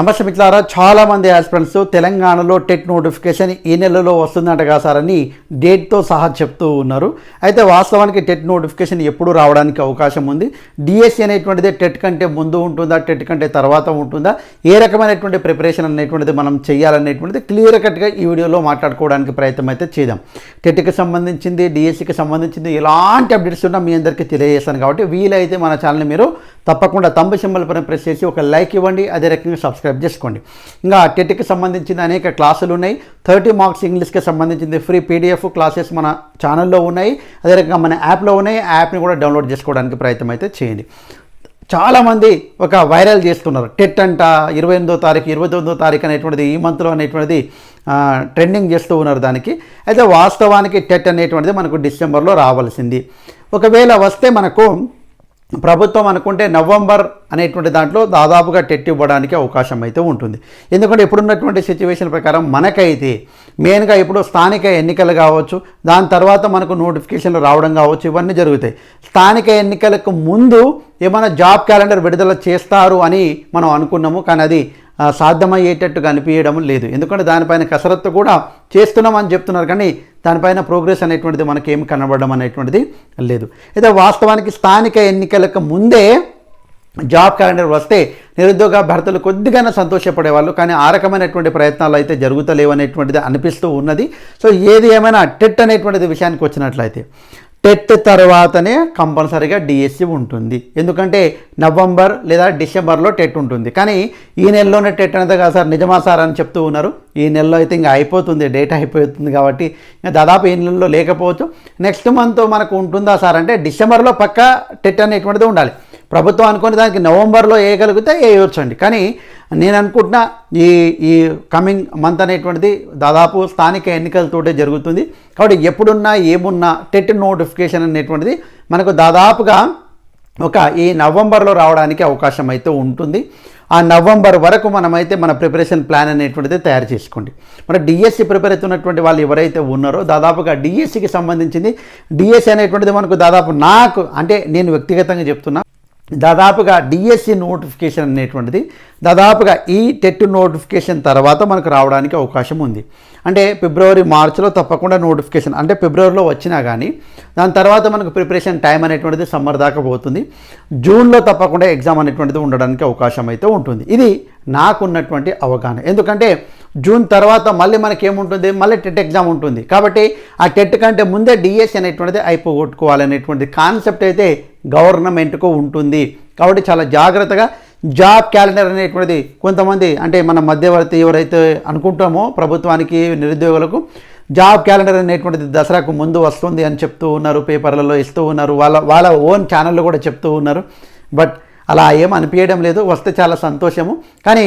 నమస్తే మిత్రులారా చాలామంది ఆస్పిరెంట్స్ తెలంగాణలో టెట్ నోటిఫికేషన్ ఈ నెలలో వస్తుందంటగా సార్ అని డేట్తో సహా చెప్తూ ఉన్నారు. అయితే వాస్తవానికి టెట్ నోటిఫికేషన్ ఎప్పుడు రావడానికి అవకాశం ఉంది. డిఎస్సి అనేటువంటిది టెట్ కంటే ముందు ఉంటుందా టెట్ కంటే తర్వాత ఉంటుందా ఏ రకమైనటువంటి ప్రిపరేషన్ అనేటువంటిది మనం చేయాలనేటువంటిది క్లియర్ కట్గా ఈ వీడియోలో మాట్లాడుకోవడానికి ప్రయత్నం అయితే చేద్దాం టెట్కి సంబంధించింది డిఎస్సికి సంబంధించింది ఎలాంటి అప్డేట్స్ ఉన్నా మీ అందరికీ తెలియజేస్తాను కాబట్టి వీలైతే మన ఛానల్ని మీరు తప్పకుండా తంబు సింబల్ పైన ప్రెస్ చేసి ఒక లైక్ ఇవ్వండి. అదే రకంగా సబ్స్క్రైబ్ చేసుకోండి. ఇంకా టెట్కి సంబంధించిన అనేక క్లాసులు ఉన్నాయి. థర్టీ మార్క్స్ ఇంగ్లీష్కి సంబంధించింది ఫ్రీ పీడిఎఫ్ క్లాసెస్ మన ఛానల్లో ఉన్నాయి. అదే రకంగా మన యాప్లో ఉన్నాయి. ఆ యాప్ని కూడా డౌన్లోడ్ చేసుకోవడానికి ప్రయత్నం అయితే చేయండి. చాలామంది ఒక వైరల్ చేస్తున్నారు. టెట్ అంట ఇరవై ఎనిమిదో తారీఖు ఇరవై తొమ్మిదో తారీఖు అనేటువంటిది ఈ మంత్లో అనేటువంటిది ట్రెండింగ్ చేస్తూ ఉన్నారు దానికి. అయితే వాస్తవానికి టెట్ అనేటువంటిది మనకు డిసెంబర్లో రావాల్సింది. ఒకవేళ వస్తే మనకు ప్రభుత్వం అనుకుంటే నవంబర్ అనేటువంటి దాంట్లో దాదాపుగా టెట్ ఇవ్వడానికి అవకాశం అయితే ఉంటుంది. ఎందుకంటే ఇప్పుడున్నటువంటి సిచ్యువేషన్ ప్రకారం మనకైతే మెయిన్గా ఇప్పుడు స్థానిక ఎన్నికలు కావచ్చు దాని తర్వాత మనకు నోటిఫికేషన్లు రావడం కావచ్చు ఇవన్నీ జరుగుతాయి. స్థానిక ఎన్నికలకు ముందు ఏమైనా జాబ్ క్యాలెండర్ విడుదల చేస్తారు అని మనం అనుకున్నాము. కానీ అది సాధ్యమయ్యేటట్టు కనిపించడం లేదు. ఎందుకంటే దానిపైన కసరత్తు కూడా చేస్తున్నామని చెప్తున్నారు. కానీ దానిపైన ప్రోగ్రెస్ అనేటువంటిది మనకేం కనబడడం అనేటువంటిది లేదు. అయితే వాస్తవానికి స్థానిక ఎన్నికలకు ముందే జాబ్ క్యాలెండర్ వస్తే నిరుద్యోగ భర్తలు కొద్దిగానే సంతోషపడేవాళ్ళు. కానీ ఆ రకమైనటువంటి ప్రయత్నాలు అయితే జరుగుతలేవు అనేటువంటిది అనిపిస్తూ ఉన్నది. సో ఏది ఏమైనా టెట్ అనేటువంటిది విషయానికి వచ్చినట్లయితే టెట్ తర్వాతనే కంపల్సరీగా డిఎస్సి ఉంటుంది. ఎందుకంటే నవంబర్ లేదా డిసెంబర్లో టెట్ ఉంటుంది. కానీ ఈ నెలలోనే టెట్ అనేది కాదు సార్ నిజమా సార్ అని చెప్తూ ఉన్నారు. ఈ నెలలో అయితే ఇంకా అయిపోతుంది డేట్ అయిపోతుంది కాబట్టి ఇంకా దాదాపు ఈ నెలలో లేకపోవచ్చు. నెక్స్ట్ మంత్ మనకు ఉంటుందా సార్ అంటే డిసెంబర్లో పక్కా టెట్ అనేటువంటిది ఉండాలి. ప్రభుత్వం అనుకుని దానికి నవంబర్లో వేయగలిగితే వేయవచ్చండి. కానీ నేను అనుకుంటున్నా ఈ ఈ కమింగ్ మంత్ అనేటువంటిది దాదాపు స్థానిక ఎన్నికలతోటే జరుగుతుంది. కాబట్టి ఎప్పుడున్నా ఏమున్నా టెట్ నోటిఫికేషన్ అనేటువంటిది మనకు దాదాపుగా ఒక ఈ నవంబర్లో రావడానికి అవకాశం అయితే ఉంటుంది. ఆ నవంబర్ వరకు మనమైతే మన ప్రిపరేషన్ ప్లాన్ అనేటువంటిది తయారు చేసుకోండి. మన డిఎస్సి ప్రిపేర్ అవుతున్నటువంటి వాళ్ళు ఎవరైతే ఉన్నారో దాదాపుగా డిఎస్సికి సంబంధించింది. డిఎస్సి అనేటువంటిది మనకు దాదాపు నాకు అంటే నేను వ్యక్తిగతంగా చెప్తున్నా దాదాపుగా డిఎస్సి నోటిఫికేషన్ అనేటువంటిది దాదాపుగా ఈ టెట్ నోటిఫికేషన్ తర్వాత మనకు రావడానికి అవకాశం ఉంది. అంటే ఫిబ్రవరి మార్చిలో తప్పకుండా నోటిఫికేషన్ అంటే ఫిబ్రవరిలో వచ్చినా కానీ దాని తర్వాత మనకు ప్రిపరేషన్ టైం అనేటువంటిది సమ్మర్ దాకా పోతుంది. జూన్లో తప్పకుండా ఎగ్జామ్ అనేటువంటిది ఉండడానికి అవకాశం అయితే ఉంటుంది. ఇది నాకున్నటువంటి అవగాహన. ఎందుకంటే జూన్ తర్వాత మళ్ళీ మనకి ఏముంటుంది మళ్ళీ టెట్ ఎగ్జామ్ ఉంటుంది. కాబట్టి ఆ టెట్ కంటే ముందే డిఎస్సి అనేటువంటిది అయిపోగొట్టుకోవాలనేటువంటి కాన్సెప్ట్ అయితే గవర్నమెంట్కు ఉంటుంది. కాబట్టి చాలా జాగ్రత్తగా జాబ్ క్యాలెండర్ అనేటువంటిది కొంతమంది అంటే మన మధ్యవర్తి ఎవరైతే అనుకుంటామో ప్రభుత్వానికి నిరుద్యోగులకు జాబ్ క్యాలెండర్ అనేటువంటిది దసరాకు ముందు వస్తుంది అని చెప్తూ ఉన్నారు పేపర్లలో ఇస్తూ ఉన్నారు వాళ్ళ వాళ్ళ ఓన్ ఛానల్లో కూడా చెప్తూ ఉన్నారు. బట్ అలా ఏం అనిపించడం లేదు. వస్తే చాలా సంతోషము. కానీ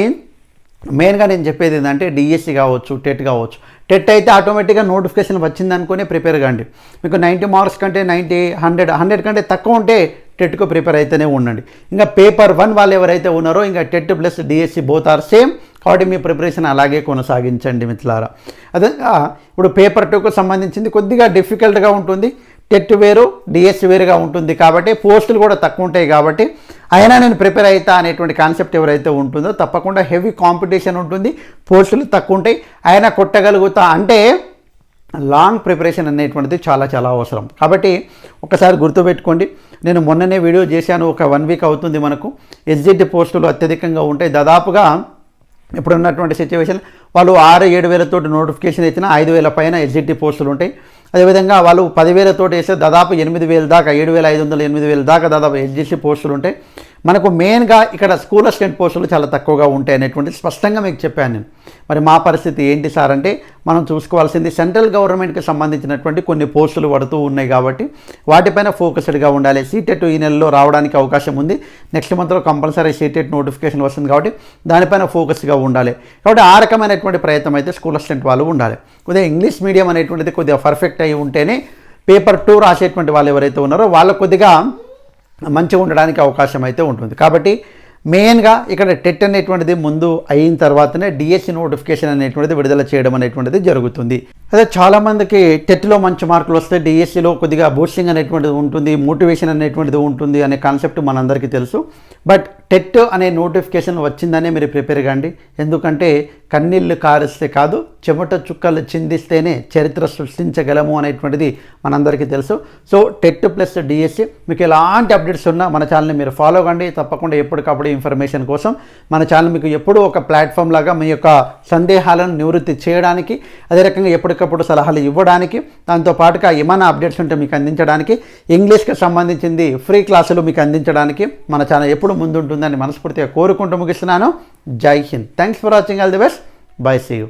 మెయిన్గా నేను చెప్పేది ఏంటంటే డిఎస్సి కావచ్చు టెట్ కావచ్చు. టెట్ అయితే ఆటోమేటిక్గా నోటిఫికేషన్ వచ్చింది అనుకుని ప్రిపేర్ కాండి. మీకు నైంటీ మార్క్స్ కంటే నైంటీ హండ్రెడ్ హండ్రెడ్ కంటే తక్కువ ఉంటే టెట్కు ప్రిపేర్ అయితేనే ఉండండి. ఇంకా పేపర్ వన్ వాళ్ళు ఎవరైతే ఉన్నారో ఇంకా TET plus DSC both are same కాబట్టి మీ ప్రిపరేషన్ అలాగే కొనసాగించండి మిత్రులారా. అదే ఇప్పుడు పేపర్ టూకు సంబంధించింది కొద్దిగా డిఫికల్ట్గా ఉంటుంది. టెట్ వేరు డిఎస్సి వేరుగా ఉంటుంది. కాబట్టి పోస్టులు కూడా తక్కువ ఉంటాయి కాబట్టి అయినా నేను ప్రిపేర్ అవుతా అనేటువంటి కాన్సెప్ట్ ఎవరైతే ఉంటుందో తప్పకుండా హెవీ కాంపిటీషన్ ఉంటుంది పోస్టులు తక్కువ ఉంటాయి. అయినా కొట్టగలుగుతా అంటే లాంగ్ ప్రిపరేషన్ అనేటువంటిది చాలా చాలా అవసరం. కాబట్టి ఒకసారి గుర్తుపెట్టుకోండి నేను మొన్ననే వీడియో చేశాను ఒక వన్ వీక్ అవుతుంది మనకు. ఎస్జిటి పోస్టులు అత్యధికంగా ఉంటాయి. దాదాపుగా ఇప్పుడు ఉన్నటువంటి సిచ్యువేషన్ వాళ్ళు ఆరు ఏడు వేలతో నోటిఫికేషన్ ఇచ్చిన ఐదు వేల పైన ఎస్జిటి పోస్టులు ఉంటాయి. అదేవిధంగా వాళ్ళు పదివేలతో వేస్తే దాదాపు ఎనిమిది వేల దాకా ఏడు వేల ఐదు వందల ఎనిమిది వేల దాకా దాదాపు ఎస్జిసి పోస్టులు ఉంటాయి. మనకు మెయిన్గా ఇక్కడ స్కూల్ అసిస్టెంట్ పోస్టులు చాలా తక్కువగా ఉంటాయి అనేటువంటి స్పష్టంగా మీకు చెప్పాను నేను. మరి మా పరిస్థితి ఏంటి సార్ అంటే మనం చూసుకోవాల్సింది సెంట్రల్ గవర్నమెంట్కి సంబంధించినటువంటి కొన్ని పోస్టులు పడుతూ ఉన్నాయి కాబట్టి వాటిపైన ఫోకస్డ్గా ఉండాలి. సీటెట్ ఈ నెలలో రావడానికి అవకాశం ఉంది. నెక్స్ట్ మంత్లో కంపల్సరీ సీటెట్ నోటిఫికేషన్ వస్తుంది కాబట్టి దానిపైన ఫోకస్గా ఉండాలి. కాబట్టి ఆ రకమైనటువంటి ప్రయత్నం అయితే స్కూల్ అసిస్టెంట్ వాళ్ళు ఉండాలి. కొద్దిగా ఇంగ్లీష్ మీడియం అనేటువంటిది కొద్దిగా పర్ఫెక్ట్ అయి ఉంటేనే పేపర్ టూ రాసేటువంటి వాళ్ళు ఎవరైతే ఉన్నారో వాళ్ళకు కొద్దిగా మంచిగా ఉండడానికి అవకాశం అయితే ఉంటుంది. కాబట్టి మెయిన్గా ఇక్కడ టెట్ అనేటువంటిది ముందు అయిన తర్వాతనే డిఎస్సి నోటిఫికేషన్ అనేటువంటిది విడుదల చేయడం అనేటువంటిది జరుగుతుంది. అదే చాలామందికి టెట్లో మంచి మార్కులు వస్తే డిఎస్సిలో కొద్దిగా బూస్టింగ్ అనేటువంటిది ఉంటుంది మోటివేషన్ అనేటువంటిది ఉంటుంది అనే కాన్సెప్ట్ మనందరికీ తెలుసు. బట్ టెట్ అనే నోటిఫికేషన్ వచ్చిందనే మీరు ప్రిపేర్ కండి. ఎందుకంటే కన్నీళ్ళు కారిస్తే కాదు చెమట చుక్కలు చిందిస్తేనే చరిత్ర సృష్టించగలము అనేటువంటిది మనందరికీ తెలుసు. సో టెట్ ప్లస్ డిఎస్సి మీకు ఎలాంటి అప్డేట్స్ ఉన్నా మన ఛానల్ని మీరు ఫాలో కండి. తప్పకుండా ఎప్పటికప్పుడు ఇన్ఫర్మేషన్ కోసం మన ఛానల్ మీకు ఎప్పుడూ ఒక ప్లాట్ఫామ్ లాగా మీ యొక్క సందేహాలను నివృత్తి చేయడానికి అదే రకంగా ఎప్పటికప్పుడు సలహాలు ఇవ్వడానికి దాంతో పాటుగా ఏమైనా అప్డేట్స్ ఉంటే మీకు అందించడానికి ఇంగ్లీష్కి సంబంధించింది ఫ్రీ క్లాసులు మీకు అందించడానికి మన ఛానల్ ఎప్పుడు ముందుంటుందని మనస్ఫూర్తిగా కోరుకుంటూ ముగిస్తున్నాను. జై Hind. Thanks for watching all the best bye see you